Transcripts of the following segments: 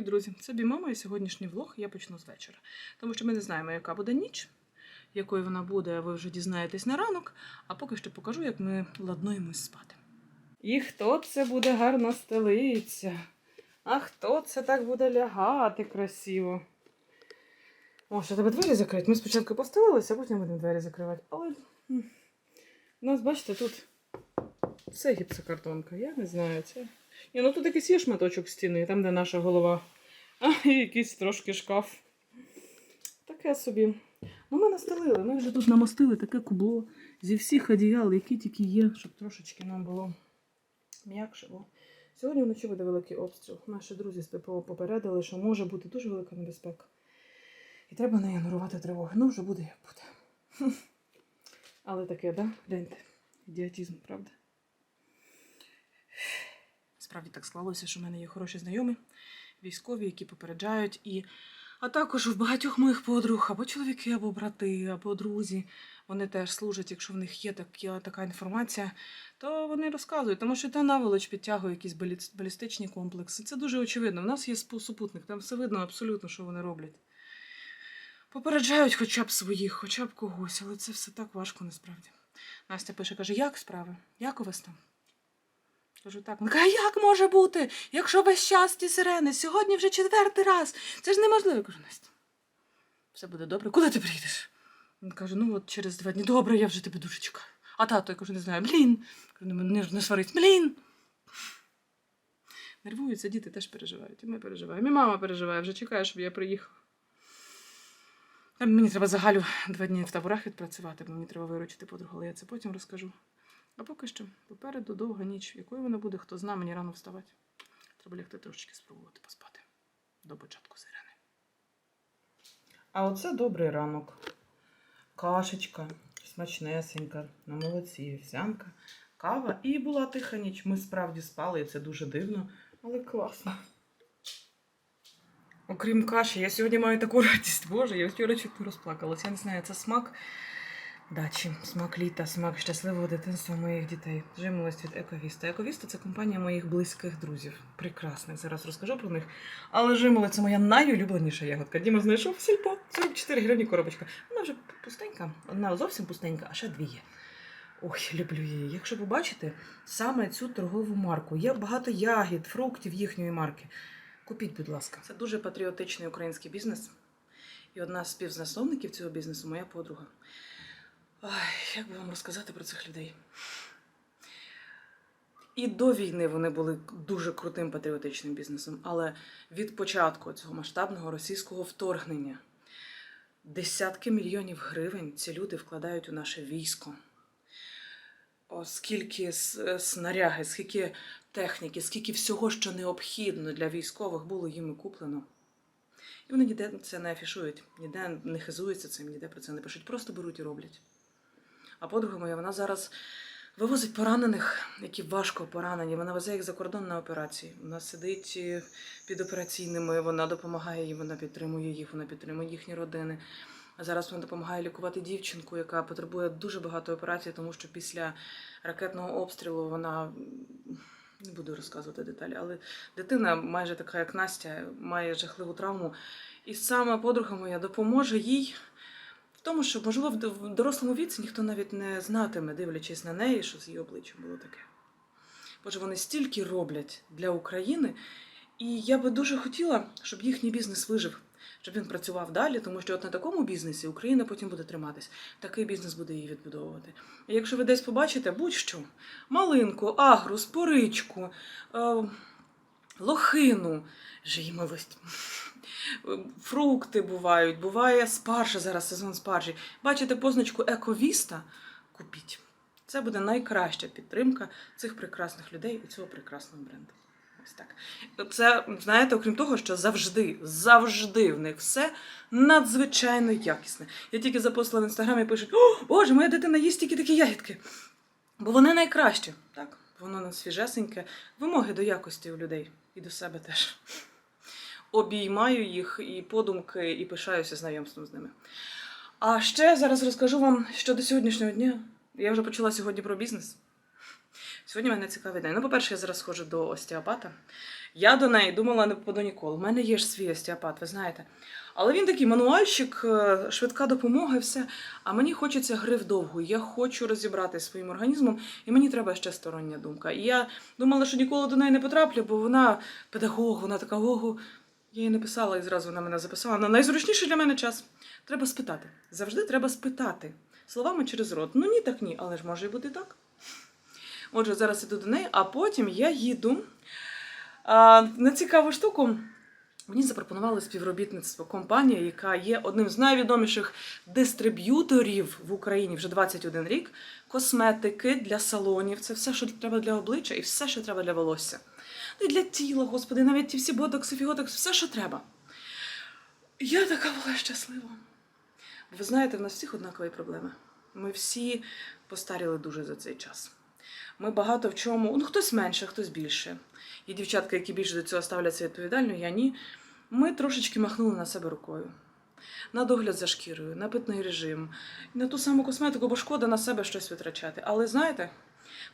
Привіт, друзі! Це Бімама і сьогоднішній влог я почну з вечора. Тому що ми не знаємо, яка буде ніч, якою вона буде, ви вже дізнаєтесь на ранок, а поки що покажу, як ми ладнуємось спати. І хто це буде гарно стелиться? А хто це так буде лягати красиво? О, що тебе двері закрити? Ми спочатку постелилися, а потім будемо двері закривати. Але у нас, бачите, тут це гіпсокартонка, я не знаю. Це... Ні, ну тут якийсь є шматочок стіни, там, де наша голова. А, і якийсь трошки шкаф. Таке собі. Ну, ми настелили, ми вже тут намостили таке кубло зі всіх одіял, які тільки є, щоб трошечки нам було м'якше. Бо Сьогодні вночі буде великий обстріл. Наші друзі з ППО попередили, що може бути дуже велика небезпека. І треба не ігнорувати тривоги. Ну, вже буде як буде. Але таке, да? Гляньте, ідіотізм, правда? Справді так склалося, що в мене є хороші знайомі, військові, які попереджають, і а також в багатьох моїх подруг, або чоловіки, або брати, або друзі. Вони теж служать, якщо в них є така, така інформація, то вони розказують, тому що та наволоч підтягує якісь балістичні комплекси. Це дуже очевидно. У нас є супутник, там все видно абсолютно, що вони роблять. Попереджають хоча б своїх, хоча б когось, але це все так важко насправді. Настя пише, каже, як справи? Як у вас там? Кажу так. «А як може бути, якщо весь час сирени? Сьогодні вже четвертий раз. Це ж неможливо. Я кажу, Настя, все буде добре. Коли ти приїдеш? Він каже, ну от через два дні. Добре, я вже тебе дуже чекаю. А тато, я кажу, не знаю, блін. Кажу, не, не, не сварись, блін. Нервуються, діти теж переживають. І ми переживаємо. І мама переживає, вже чекає, щоб я приїхала. Мені треба за Галю два дні в таборах відпрацювати, бо мені треба виручити подругу, але я це потім розкажу. А поки що попереду довга ніч. Якою вона буде, хто зна, мені рано вставати. Треба лягти трошечки спробувати поспати до початку сирени. А оце добрий ранок. Кашечка, смачнесенька, на молоці, вівсянка, кава. І була тиха ніч. Ми справді спали, і це дуже дивно, але класно. Окрім каші, я сьогодні маю таку радість. Боже, я вчора чуть не розплакалася. Я не знаю, це смак дачі, смак літа, смак щасливого дитинства моїх дітей. Жимолость від Ековіста. Ековіста це компанія моїх близьких друзів. Прекрасних. Зараз розкажу про них. Але жимолость це моя найулюбленіша ягодка. Діма знайшов в сільпо 44 гривні коробочка. Вона вже пустенька, одна зовсім пустенька, а ще дві є. Ой, люблю її. Якщо побачите саме цю торгову марку, є багато ягід, фруктів їхньої марки. Купіть, будь ласка. Це дуже патріотичний український бізнес. І одна з співзасновників цього бізнесу моя подруга. Ой, як би вам розказати про цих людей? І до війни вони були дуже крутим патріотичним бізнесом, але від початку цього масштабного російського вторгнення десятки мільйонів гривень ці люди вкладають у наше військо. О, скільки снаряги, скільки техніки, скільки всього, що необхідно для військових, було їм куплено. І вони ніде це не афішують, ніде не хизуються цим, ніде про це не пишуть, просто беруть і роблять. А подруга моя, вона зараз вивозить поранених, які важко поранені. Вона везе їх за кордон на операції. Вона сидить е, під операційними, вона допомагає їм, вона підтримує їх, вона підтримує їхні родини. А зараз вона допомагає лікувати дівчинку, яка потребує дуже багато операцій, тому що після ракетного обстрілу вона не буду розказувати деталі, але дитина, майже така як Настя, має жахливу травму. І саме подруга моя допоможе їй тому, що, можливо, в дорослому віці ніхто навіть не знатиме, дивлячись на неї, що з її обличчям було таке. Боже, вони стільки роблять для України, і я би дуже хотіла, щоб їхній бізнес вижив, щоб він працював далі, тому що от на такому бізнесі Україна потім буде триматись. Такий бізнес буде її відбудовувати. І якщо ви десь побачите будь-що, малинку, агрус, поричку, е, лохину, жимолость. Фрукти бувають, буває спаржа зараз сезон спаржі. Бачите позначку Ековіста? Купіть. Це буде найкраща підтримка цих прекрасних людей і цього прекрасного бренду. Ось так. Це, знаєте, окрім того, що завжди, завжди в них все надзвичайно якісне. Я тільки запостила в інстаграмі і пишуть: О, Боже, моя дитина їсть тільки такі ягідки. Бо вони найкращі. Так, воно свіжесеньке. Вимоги до якості у людей і до себе теж. Обіймаю їх і подумки, і пишаюся знайомством з ними. А ще зараз розкажу вам щодо сьогоднішнього дня. Я вже почала сьогодні про бізнес. Сьогодні в мене цікавий день. Ну, по-перше, я зараз схожу до остеопата. Я до неї думала не попаду ніколи. У мене є ж свій остеопат, ви знаєте. Але він такий мануальщик, е, швидка допомога і все. А мені хочеться гри вдовгу. Я хочу розібратися зі своїм організмом, і мені треба ще стороння думка. І я думала, що ніколи до неї не потраплю, бо вона педагог, вона така ого. Я їй не писала, і зразу вона мене записала. На найзручніший для мене час. Треба спитати. Завжди треба спитати. Словами через рот. Ну ні, так ні, але ж може і бути так. Отже, зараз іду до неї, а потім я їду а, на цікаву штуку. Мені запропонували співробітництво компанія, яка є одним з найвідоміших дистриб'юторів в Україні вже 21 рік. Косметики для салонів. Це все, що треба для обличчя, і все, що треба для волосся. І для тіла, господи, навіть ті всі ботокси, фіготокси, все, що треба. Я така була щаслива. Бо ви знаєте, в нас всіх однакові проблеми. Ми всі постаріли дуже за цей час. Ми багато в чому, ну хтось менше, хтось більше. Є дівчатки, які більше до цього ставляться відповідально, я ні. Ми трошечки махнули на себе рукою. На догляд за шкірою, на питний режим, на ту саму косметику, бо шкода на себе щось витрачати. Але знаєте,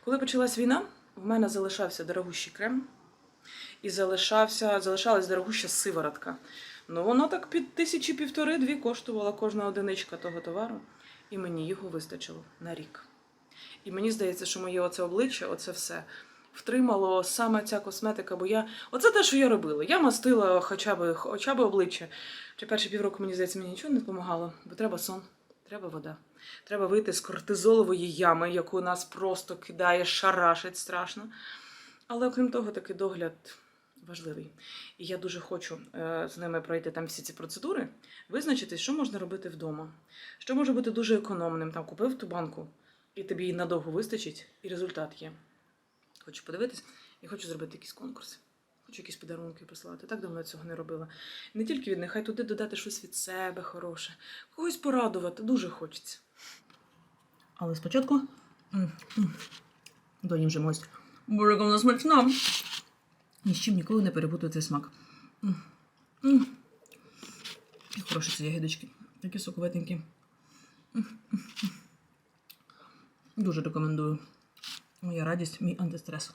коли почалась війна, в мене залишався дорогущий крем і залишався, залишалась дорогуща сиворотка. Ну, воно так під тисячі півтори-дві коштувала кожна одиничка того товару, і мені його вистачило на рік. І мені здається, що моє оце обличчя, оце все втримало саме ця косметика, бо я. Оце те, що я робила. Я мастила хоча б, хоча б обличчя. Чи перші півроку, мені здається, мені нічого не допомагало, бо треба сон, треба вода. Треба вийти з кортизолової ями, яку нас просто кидає, шарашить страшно. Але окрім того, такий догляд важливий. І я дуже хочу е, з ними пройти там всі ці процедури, визначитись, що можна робити вдома, що може бути дуже економним. Там купив ту банку, і тобі її надовго вистачить, і результат є. Хочу подивитись і хочу зробити якісь конкурси. Хочу якісь подарунки прислати. Так давно я цього не робила. Не тільки від них, хай туди додати щось від себе хороше, когось порадувати, дуже хочеться. Але спочатку доїм вже мость. Яка вона смачна. Ні з чим ніколи не перепутаю цей смак. М. Хороші ці ягідочки. Такі соковитенькі. Дуже рекомендую. Моя радість, мій антистрес.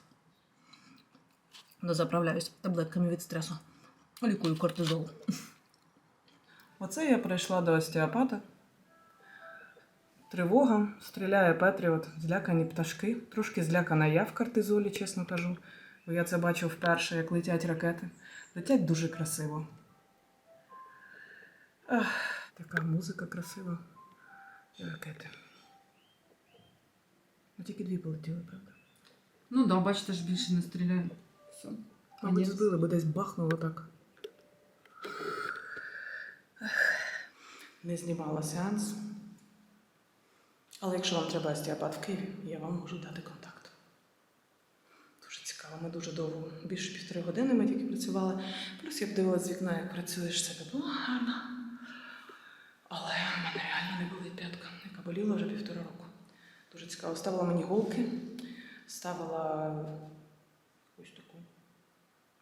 Дозаправляюсь таблетками від стресу. Лікую кортизол. Оце я прийшла до остеопата. Тривога, стріляє Петріот, злякані пташки. Трошки злякана я в кортизолі, чесно кажу. Бо я це бачив вперше, як летять ракети. Летять дуже красиво. Ах, така музика красива. І ракети. Ну тільки дві полетіли, правда? Ну да, бачите ж більше не стріляє. Все. Мабуть, збили, бо десь бахнуло так. Не знімала сеанс. Але якщо вам треба остеопат в Києві, я вам можу дати контакт. Дуже ми дуже довго, більше півтори години ми тільки працювали. Плюс я подивилася з вікна, як працюєш, себе було гарно. Але в мене реально не болить п'ятка, яка боліла вже півтора року. Дуже цікаво. Ставила мені голки, ставила ось таку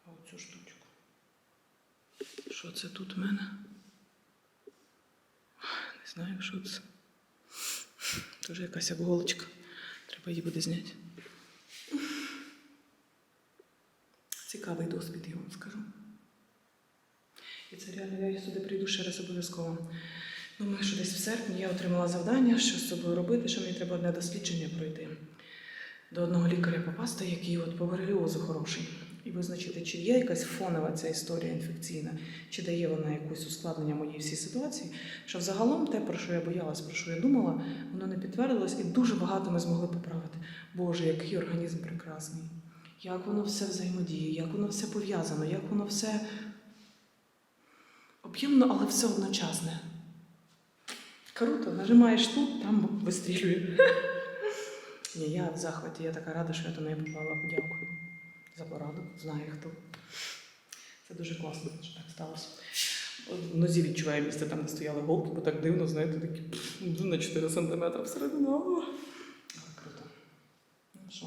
оцю штучку. Що це тут в мене? Не знаю, що це. Тоже якась іголочка. Треба її буде зняти. Цікавий досвід, я вам скажу. І це реально я сюди прийду ще раз обов'язково. Думаю, що десь в серпні я отримала завдання, що з собою робити, що мені треба одне дослідження пройти. До одного лікаря попасти, який от по бореліозу хороший, і визначити, чи є якась фонова ця історія інфекційна, чи дає вона якусь ускладнення моїй всій ситуації. Що взагалом те, про що я боялась, про що я думала, воно не підтвердилось, і дуже багато ми змогли поправити. Боже, який організм прекрасний! Як воно все взаємодіє, як воно все пов'язано, як воно все об'ємно, але все одночасне. Круто, нажимаєш тут, там вистрілює. Ні, я в захваті, я така рада, що я до неї попала. Дякую за пораду. Знаю хто. Це дуже класно, що так сталося. В нозі відчуваю місце там, де стояли голки, бо так дивно, знаєте, такі на 4 см всередину. О, Але круто. Ну що,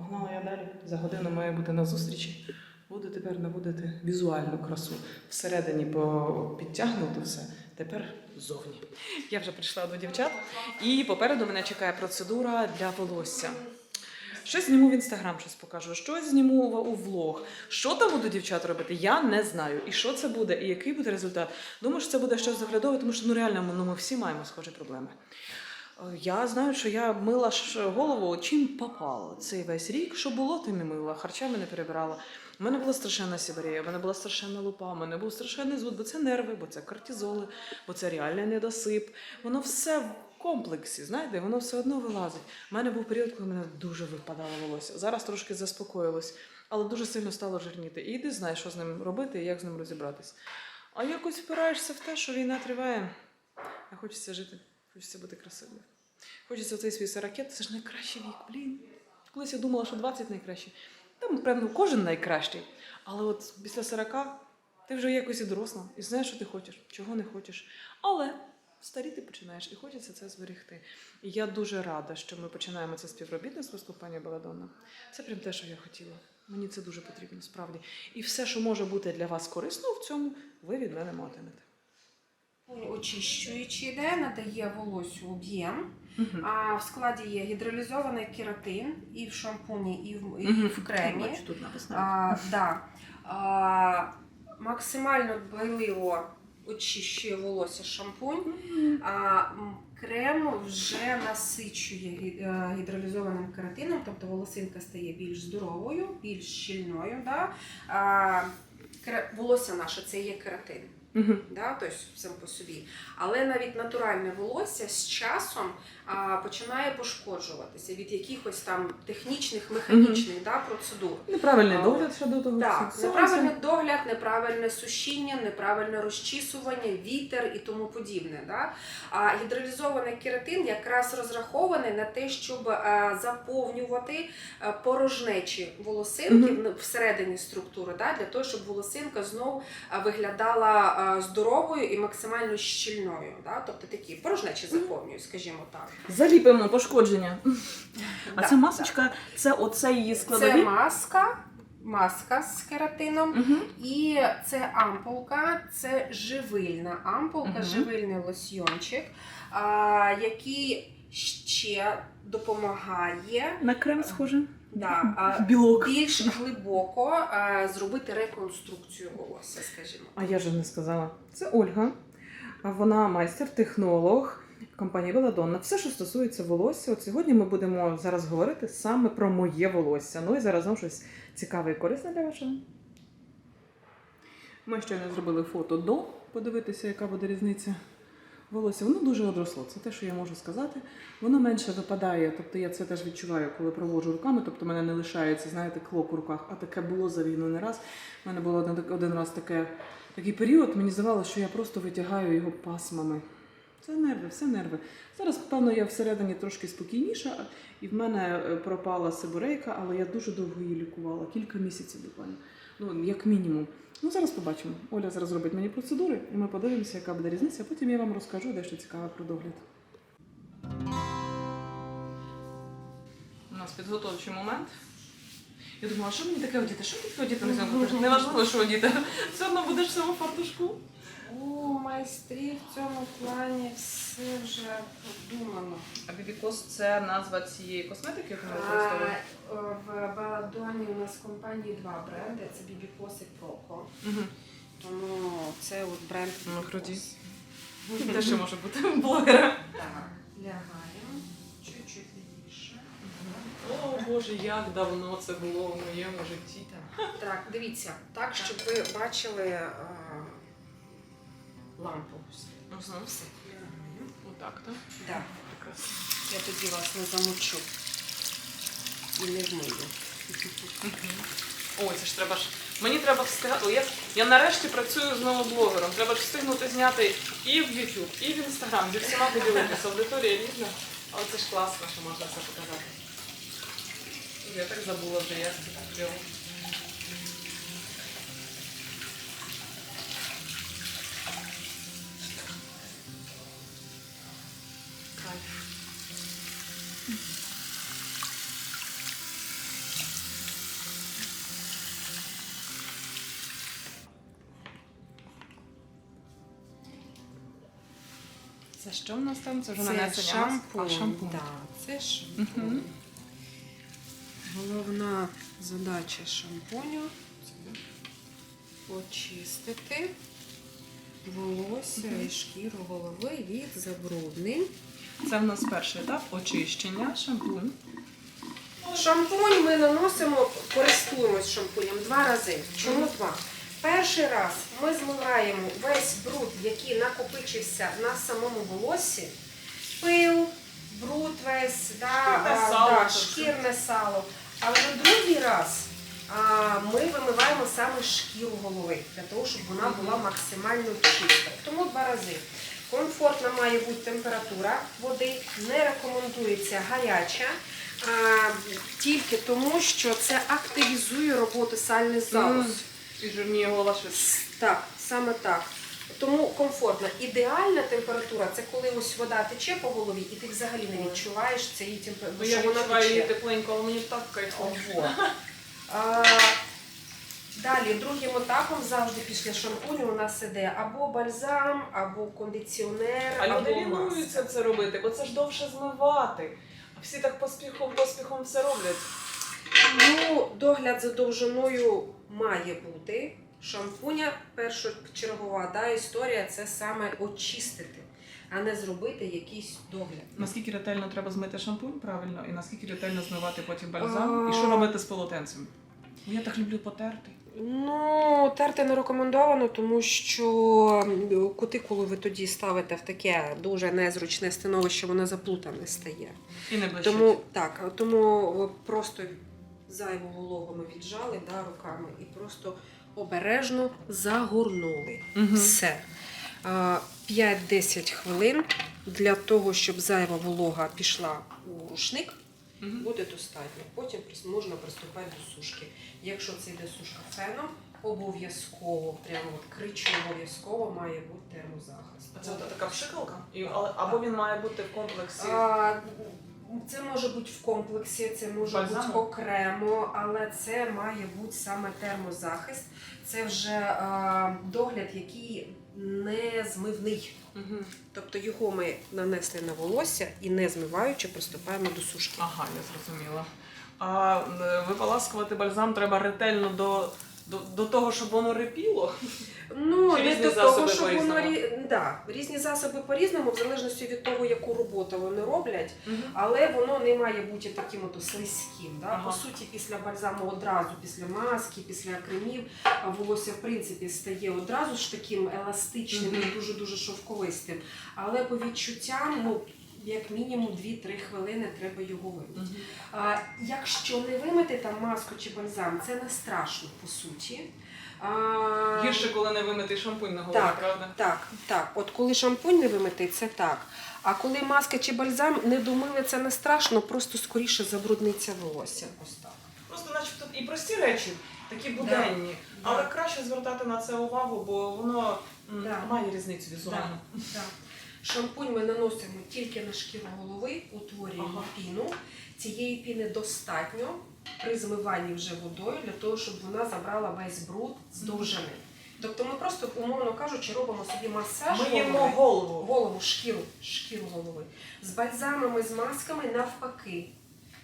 погнала я далі. За годину маю бути на зустрічі. Буду тепер наводити візуальну красу. Всередині підтягнуто все. Тепер зовні. Я вже прийшла до дівчат, і попереду мене чекає процедура для волосся. Щось зніму в інстаграм, щось покажу, щось зніму у влог. Що там буду дівчат робити, я не знаю. І що це буде, і який буде результат. Думаю, що це буде щось доглядове, тому що ну реально ну, ми всі маємо схожі проблеми. Я знаю, що я мила голову чим попало цей весь рік, що було, тим і мила, харчами не перебирала. У мене була страшенна сібарія, в мене була страшенна лупа, у мене був страшенний звуд, бо це нерви, бо це кортизоли, бо це реальний недосип. Воно все в комплексі, знаєте, воно все одно вилазить. У мене був період, коли мене дуже випадало волосся. Зараз трошки заспокоїлось, але дуже сильно стало жирніти. І ти знаєш, що з ним робити і як з ним розібратись. А якось впираєшся в те, що війна триває, а хочеться жити, хочеться бути красивою. Хочеться цей свій 40, це ж найкращий вік, блін. Колись я думала, що 20 найкращий. Там, певно, кожен найкращий. Але от після 40 ти вже якось і доросла, і знаєш, що ти хочеш, чого не хочеш. Але старіти починаєш, і хочеться це зберегти. І я дуже рада, що ми починаємо це співробітництво з компанією Беладонна. Це прям те, що я хотіла. Мені це дуже потрібно, справді. І все, що може бути для вас корисно в цьому, ви від мене матимете. Очищуючий йде, надає волосю об'єм. А в складі є гідролізований кератин і в шампуні, і в, і в кремі. Бачу, тут написано. А, да. а, максимально дбайливо очищує волосся шампунь. А крем вже насичує е, гідролізованим кератином, тобто волосинка стає більш здоровою, більш щільною. Да? А, волосся наше це є кератин Угу. да, тобто сам по собі. Але навіть натуральне волосся з часом починає пошкоджуватися від якихось там технічних, механічних да, процедур. Неправильний А, догляд ще до того. Так, всього. неправильний догляд, неправильне сушіння, неправильне розчісування, вітер і тому подібне. Да? А гідролізований кератин якраз розрахований на те, щоб е, заповнювати е, порожнечі волосинки Мгм. в- всередині структури, да? для того, щоб волосинка знов е, виглядала здоровою і максимально щільною. Да? Тобто такі порожнечі заповнюють, скажімо так. Заліпимо пошкодження. А Да, ця масочка, це оце її Це маска, маска з кератином. Угу. І це ампулка, це живильна ампулка, Мгм. живильний лосьйончик, а, який ще допомагає На крем схоже. да, а, Білок. більш глибоко а, зробити реконструкцію волосся, скажімо. А я ж не сказала. Це Ольга. А Вона майстер-технолог компанії Беладонна. Все, що стосується волосся. От сьогодні ми будемо зараз говорити саме про моє волосся. Ну і заразом щось цікаве і корисне для вашого. Ми щойно зробили фото до, подивитися, яка буде різниця. Волосся, воно дуже одросло, це те, що я можу сказати. Воно менше випадає, тобто я це теж відчуваю, коли проводжу руками, тобто в мене не лишається, знаєте, клок у руках, а таке було за війну не раз. У мене було один раз таке, такий період, мені здавалося, що я просто витягаю його пасмами. Це нерви, все нерви. Зараз, певно, я всередині трошки спокійніша, і в мене е, пропала сибурейка, але я дуже довго її лікувала, кілька місяців буквально. Ну, як мінімум. Ну, зараз побачимо. Оля зараз зробить мені процедури, і ми подивимося, яка буде різниця. Потім я вам розкажу дещо цікаве про догляд. У нас підготовчий момент. Я думала, що мені таке одіти? Що мені таке одіти на Не важливо, що одіти. Все одно будеш в цьому фартушку. У майстрів в цьому плані все вже продумано. А бібікос це назва цієї косметики, яку ми використовуємо? е, В Баладоні у нас в компанії два бренди: це Бібікос і Проко. Угу. Тому це от бренд. Ну, круті. Те, що може бути блогера. Так, лягаємо чуть-чуть лівіше. О Боже, як давно це було в моєму житті. Так, дивіться, так, щоб ви бачили е, лампу. Угу. Все. Отак, так? Так, я тоді вас не замочу і не вмию. Ой, це ж треба ж. Мені треба встигати. Я, я нарешті працюю знову блогером. Треба ж встигнути зняти і в YouTube, і в Instagram, зі всіма поділитися. Аудиторія різна. Але це ж класно, що можна це показати. Я так забула вже, як це так Це що в нас там? Це вже нанесення шампунь. А, шампунь. Да, це шампунь. Мгм. Головна задача шампуню очистити волосся і шкіру голови від забруднень. Це в нас перший етап очищення, шампунь. Шампунь ми наносимо, користуємось шампунем два рази. Чому два? Перший раз ми змиваємо весь бруд, який накопичився на самому волосі, пил, бруд весь, да, Шкірне а, сало да, шкірне сало. А вже другий раз а, ми вимиваємо саме шкіру голови, для того, щоб вона була максимально чиста. Тому два рази. Комфортна має бути температура води, не рекомендується гаряча, а, тільки тому, що це активізує роботу сальний залоз. Мгм. І жирніє голова Так, саме так. Тому комфортно. Ідеальна температура це коли ось вода тече по голові, і ти взагалі не відчуваєш цієї температури, я вона відчуваю її тече. тепленько, але мені так кайфово. Ого. А, Далі, другим етапом завжди після шампуню у нас іде або бальзам, або кондиціонер, А люди маска. лінуються це робити, бо це ж довше змивати. А всі так поспіхом, поспіхом все роблять. Ну, догляд за довжиною має бути. Шампуня першочергова да, історія це саме очистити, а не зробити якийсь догляд. Наскільки ретельно треба змити шампунь правильно, і наскільки ретельно змивати потім бальзам? А. І що робити з полотенцем? Я так люблю потерти. Ну, терти не рекомендовано, тому що кутикулу ви тоді ставите в таке дуже незручне становище, воно заплутане стає. І не блищить. Тому так, тому просто зайву вологу віджали да, руками і просто обережно загорнули. Мгм. Все. А, 5-10 хвилин для того, щоб зайва волога пішла у рушник, Мгм. буде достатньо. Потім можна приступати до сушки. Якщо це йде сушка феном, обов'язково, прямо от кричу, обов'язково має бути термозахист. А це така пшикалка? Або він має бути в комплексі. А, Це може бути в комплексі, це може Бальзаму? бути окремо, але це має бути саме термозахист. Це вже а, догляд, який не змивний. Мгм. Тобто його ми нанесли на волосся і не змиваючи, приступаємо до сушки. Ага, я зрозуміла. А е, виполаскувати бальзам треба ретельно до, до, до того, щоб воно рипіло. Ну, Чи не різні до того, засоби щоб воно по-різному? рі- да, різні засоби по-різному, в залежності від того, яку роботу вони роблять. Але воно не має бути таким от слизьким. Да? Ага. По суті, після бальзаму одразу, після маски, після кремів, а волосся в принципі стає одразу ж таким еластичним Мгм. і дуже-дуже шовковистим. Але по відчуттям, ну, як мінімум 2-3 хвилини треба його вимити. Мгм. А, якщо не вимити там маску чи бальзам, це не страшно по суті. А, Гірше, коли не вимитий шампунь на голові, Так. правда? так, так. От коли шампунь не вимитий, це так. А коли маска чи бальзам не домили, це не страшно, просто скоріше забрудниться волосся. Ось так. Просто начебто і прості речі, такі буденні. Але краще звертати на це увагу, бо воно Да. має різницю візуально. Так. Шампунь ми наносимо тільки на шкіру голови, утворюємо Ага. піну. Цієї піни достатньо при змиванні вже водою для того, щоб вона забрала весь бруд з довжини. Тобто ми просто, умовно кажучи, робимо собі масаж Ми їмо голови. голову. голову, шкіру, шкіру голови. З бальзамами, з масками навпаки.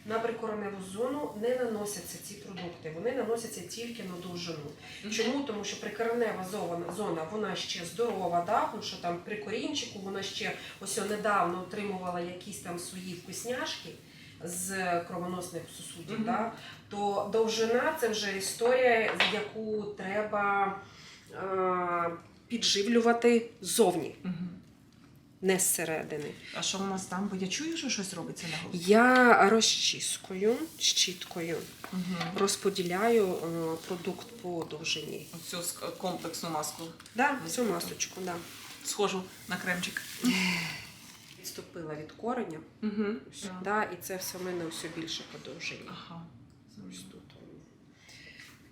На прикореневу зону не наносяться ці продукти, вони наносяться тільки на довжину. Чому? Тому що прикоренева зона, зона вона ще здорова, да? тому що там при корінчику вона ще ось недавно отримувала якісь там свої вкусняшки з кровоносних сусудів. Мгм. Да? То довжина це вже історія, яку треба е, підживлювати ззовні Мгм. не зсередини. А що у нас там? Бо я чую, що щось робиться на голові. Я розчіскою, щіткою Угу. розподіляю е, продукт по довжині. Оцю ск- комплексну маску Да, цю масочку, да. схожу на кремчик. Відступила від кореня, Угу. ось, да, і це все в мене все більше по довжині. Ага. Ось тут.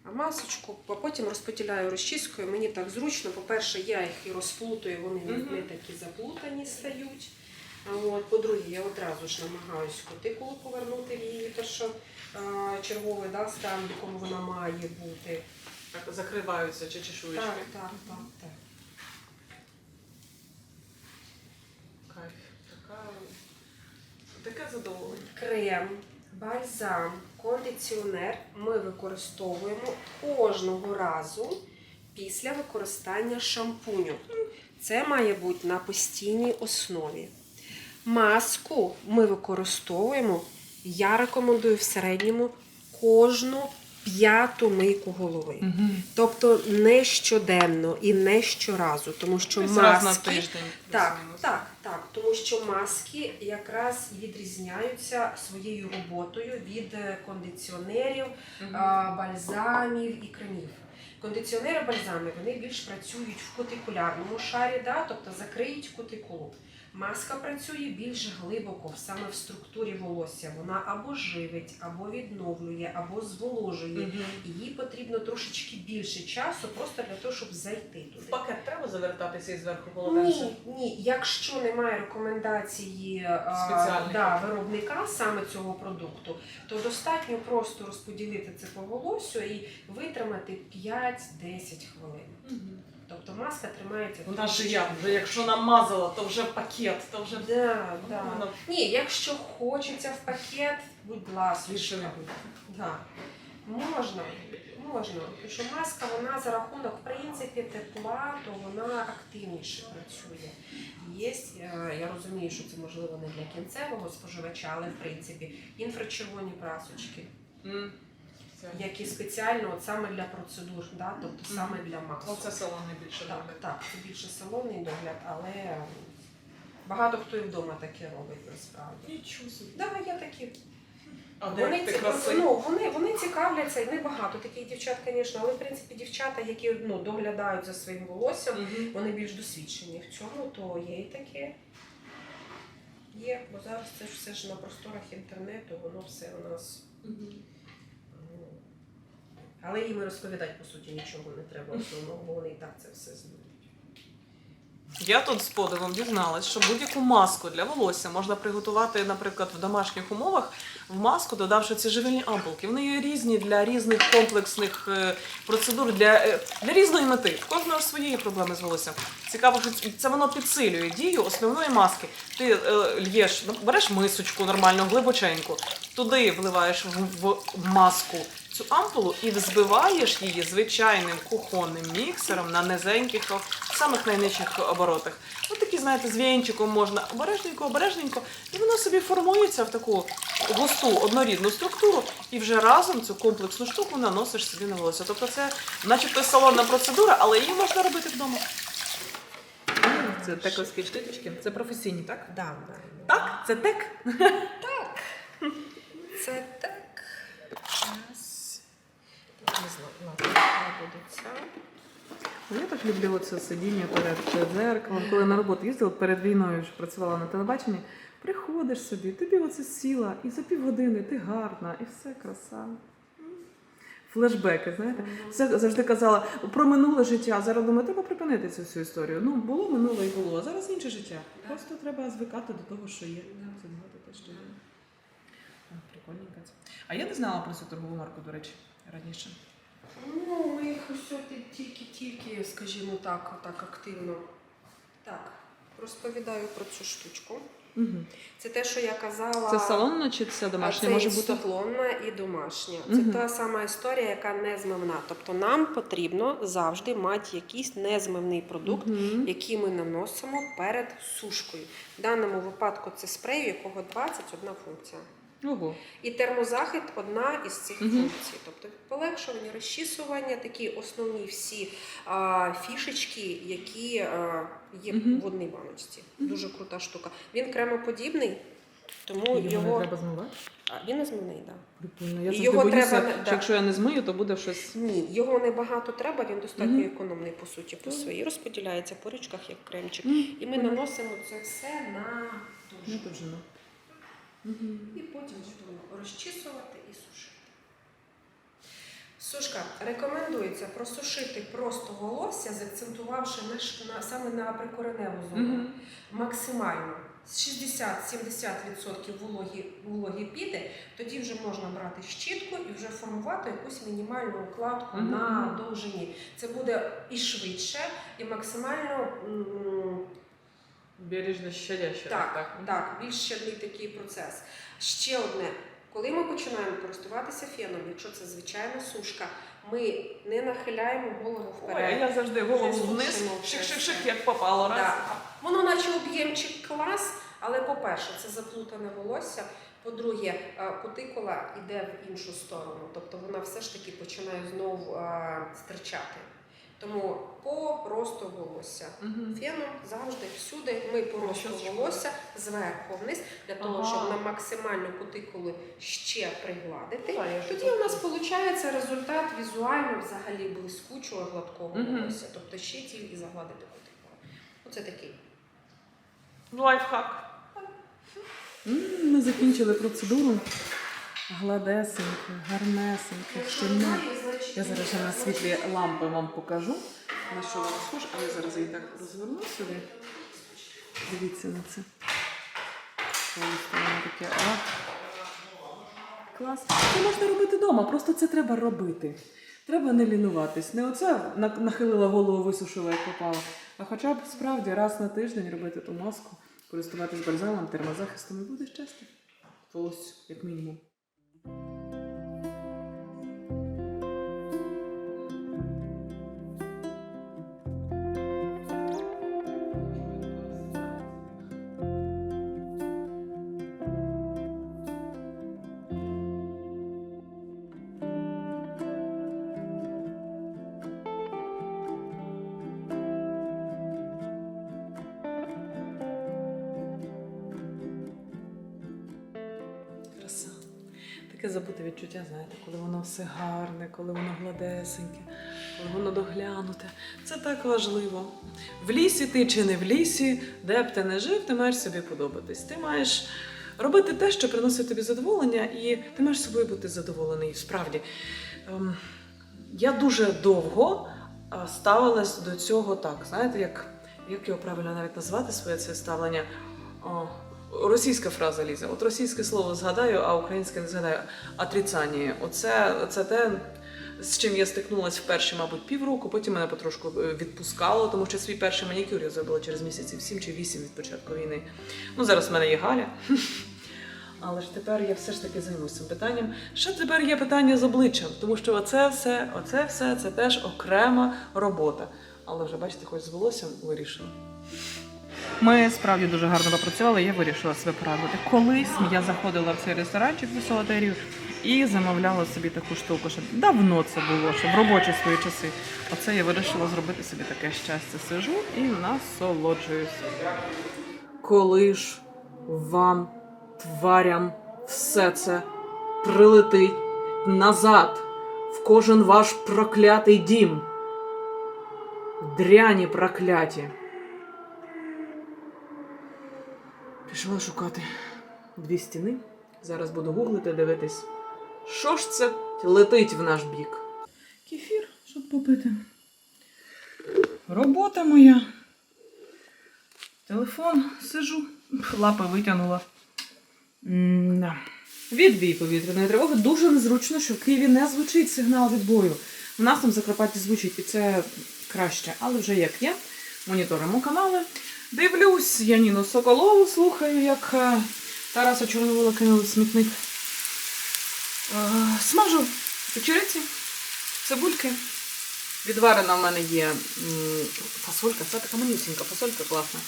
А масочку, а потім розподіляю розчіскою. Мені так зручно. По-перше, я їх і розплутую, вони не- Мгм. не такі заплутані стають. От, по-друге, я одразу ж намагаюсь кутикулу повернути в її першо, а, черговий да, стан, в якому вона має бути. Так закриваються чи чешуєчки. Так, так, так, так. Кайф. Така... Таке задоволення. Крем Бальзам, кондиціонер ми використовуємо кожного разу після використання шампуню. Це має бути на постійній основі. Маску ми використовуємо, я рекомендую в середньому кожну п'яту мийку голови. Тобто не щоденно і не щоразу, тому що Десь раз на маски тиждень. так, плюс-мінус. так, так. Тому що маски якраз відрізняються своєю роботою від е, кондиціонерів, Мгм. а, бальзамів і кремів. Кондиціонери бальзами вони більш працюють в кутикулярному шарі, да? тобто закриють кутикулу. Маска працює більш глибоко, саме в структурі волосся. Вона або живить, або відновлює, або зволожує. Їй потрібно трошечки більше часу, просто для того, щоб зайти туди. В пакет треба завертатися і зверху полотенце? Ні, ні, якщо немає рекомендації а, да, виробника саме цього продукту, то достатньо просто розподілити це по волосю і витримати 5-10 хвилин. Мгм. Тобто маска тримається Вона ж як, вже якщо намазала, то вже пакет, то вже Да, да. Воно Ні, якщо хочеться в пакет, будь ласка. більше не буде. Да. Можна, можна. Тому що маска, вона за рахунок, в принципі, тепла, то вона активніше працює. Є, е, я розумію, що це можливо не для кінцевого споживача, але в принципі інфрачервоні прасочки, які спеціально от саме для процедур, да? тобто саме для масок. Оце салони більше Так, догляд. так, це більше салонний догляд, але багато хто і вдома таке робить насправді. Нічого собі. Да, є такі А Вони, ці- ну, вони, вони цікавляться, і небагато таких дівчат, звісно, але в принципі дівчата, які ну, доглядають за своїм волоссям, Мгм. вони більш досвідчені в цьому, то є і таке. Є, бо зараз це ж все ж на просторах інтернету, воно все у нас. Мгм. Але їм і розповідати, по суті, нічого не треба бо вони і так це все знають. Я тут з подивом дізналась, що будь-яку маску для волосся можна приготувати, наприклад, в домашніх умовах в маску, додавши ці живильні ампулки. Вони є різні для різних комплексних е, процедур, для, е, для різної мети. В кожного ж своєї проблеми з волоссям. Цікаво, що це воно підсилює дію основної маски. Ти е, л'єш, береш мисочку нормально, глибоченьку, туди вливаєш в маску цю ампулу і взбиваєш її звичайним кухонним міксером на низеньких, самих найнижчих оборотах. Ось такі, знаєте, з вінчиком можна обережненько, обережненько, і воно собі формується в таку густу однорідну структуру, і вже разом цю комплексну штуку наносиш собі на волосся. Тобто це начебто салонна процедура, але її можна робити вдома. Це тековські штучки. Це професійні, так? Да, да. Так, це тек. Це так. Не буде ця. Ну, Я так люблю оце сидіння перед дзеркалом. Коли на роботу їздила перед війною, ж працювала на телебаченні. Приходиш собі, тобі оце сіла, і за півгодини ти гарна, і все краса. Флешбеки, знаєте? Це завжди казала про минуле життя. Зараз думаю, треба припинити цю всю історію. Ну, було минуле і було, а зараз інше життя. Просто треба звикати до того, що є. Цінувати те, що є. Прикольненько. А я не знала про цю торгову марку, до речі, раніше. Ну, ми їх ось тільки-тільки, скажімо так, так активно. Так, розповідаю про цю штучку. Угу. Це те, що я казала. Це салонна чи це домашня? це Може і бути? салонна і домашня. Це Мгм. та сама історія, яка незмивна. Тобто нам потрібно завжди мати якийсь незмивний продукт, Мгм. який ми наносимо перед сушкою. В даному випадку це спрей, у якого 21 функція. Ого. І термозахист одна із цих Мгм. функцій. Тобто полегшування, розчісування, такі основні всі а, фішечки, які а, є Мгм. в одній баночці. Мгм. Дуже крута штука. Він кремоподібний, тому Його, його, не треба змивати? А, він не змивний, так. Прикольно. Я його боюся, треба, що да. якщо я не змию, то буде щось. Ні, його небагато треба, він достатньо Мгм. економний по суті по Добре. своїй. Розподіляється по річках як кремчик. М, І ми прикольно. наносимо це все на Не ну. І потім розчісувати і сушити. Сушка рекомендується просушити просто волосся, заакцентувавши на, на саме на прикореневу зону. Мгм. Максимально з 60-70% вологі, вологі піде, тоді вже можна брати щітку і вже формувати якусь мінімальну укладку Мгм, на довжині. Це буде і швидше, і максимально Бережно щадяще. так, так, більш щадний такий процес. Ще одне. Коли ми починаємо користуватися феном, якщо це звичайна сушка, ми не нахиляємо голову Ой, вперед. я завжди голову вниз, шик-шик-шик, як попало раз. Да. Воно наче об'ємчик клас, але по-перше, це заплутане волосся. По-друге, е, кутикула йде в іншу сторону, тобто вона все ж таки починає знову е, стирчати. Тому по росту волосся. Феном завжди всюди ми по росту волосся зверху вниз для того, Ага. щоб на максимальну кутикулу ще пригладити. Тоді так у нас виходить результат візуально взагалі блискучого гладкого волосся. Тобто ще тільки загладити кутикулу. Оце такий. Лайфхак. Ми закінчили процедуру. Гладесеньке, гарнесеньке, щільне. Я зараз ще на світлі лампи вам покажу, на що воно схоже, але зараз її так розверну сюди. Дивіться на це. Таке. А. Клас. Це можна робити вдома, просто це треба робити. Треба не лінуватись. Не оце нахилила голову, висушила як попало, а хоча б справді раз на тиждень робити ту маску, користуватись бальзамом, термозахистом і буде щастя. Ось, як мінімум. Краса. Відчуття, знаєте, коли воно все гарне, коли воно гладесеньке, коли воно доглянуте. Це так важливо. В лісі ти чи не в лісі, де б ти не жив, ти маєш собі подобатись. Ти маєш робити те, що приносить тобі задоволення, і ти маєш собою бути задоволений. Справді. Ем, я дуже довго ставилась до цього так. Знаєте, як, як його правильно навіть назвати своє це ставлення? О, російська фраза лізе. От російське слово згадаю, а українське не згадаю. Атріцання. Оце це те, з чим я стикнулася в перші, мабуть, півроку. Потім мене потрошку е, відпускало, тому що свій перший манікюр я зробила через місяців 7 чи 8 від початку війни. Ну, зараз в мене є Галя. Але ж тепер я все ж таки займуся цим питанням. Ще тепер є питання з обличчям, тому що оце все, оце все це теж окрема робота. Але вже бачите, хоч з волоссям вирішила. Ми справді дуже гарно попрацювали, я вирішила себе порадувати. Колись я заходила в цей ресторанчик в солотерію і замовляла собі таку штуку. Ще давно це було, ще в робочі свої часи. Оце я вирішила зробити собі таке щастя. Сижу і насолоджуюся. Коли ж вам, тварям, все це прилетить назад в кожен ваш проклятий дім. Дряні прокляті. Пішла шукати дві стіни. Зараз буду гуглити, дивитись. Що ж це летить в наш бік? Кефір, щоб попити. Робота моя. Телефон сижу, лапи витягнула. М-да. Відбій повітряної тривоги. Дуже незручно, що в Києві не звучить сигнал відбою. У нас там в Закарпатті звучить, і це краще. Але вже як є. Моніторимо канали. Дивлюсь, Яніну Соколову слухаю, як е, Тараса Чорновола кинули смітник. Е, Смажу печериці, цибульки. Відварена в мене є фасолька, це така манюсінька фасолька класна.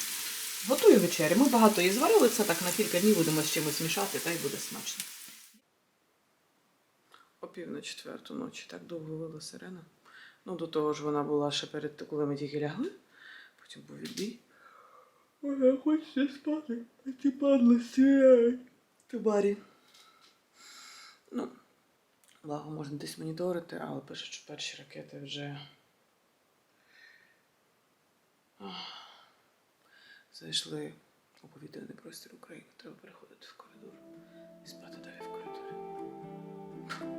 Готую вечерю. Ми багато її зварили, це так на кілька днів будемо з чимось мішати, та й буде смачно. О пів на четверту ночі так довго вила сирена. Ну, до того ж вона була ще перед коли ми тільки лягли. Потім був відбій. Вона хоче спати, а ті падли сіяють. Барі. Ну, благо можна десь моніторити, але пишуть, що перші ракети вже. Зайшли у повітряний простір України. Треба переходити в коридор і спати далі в коридорі.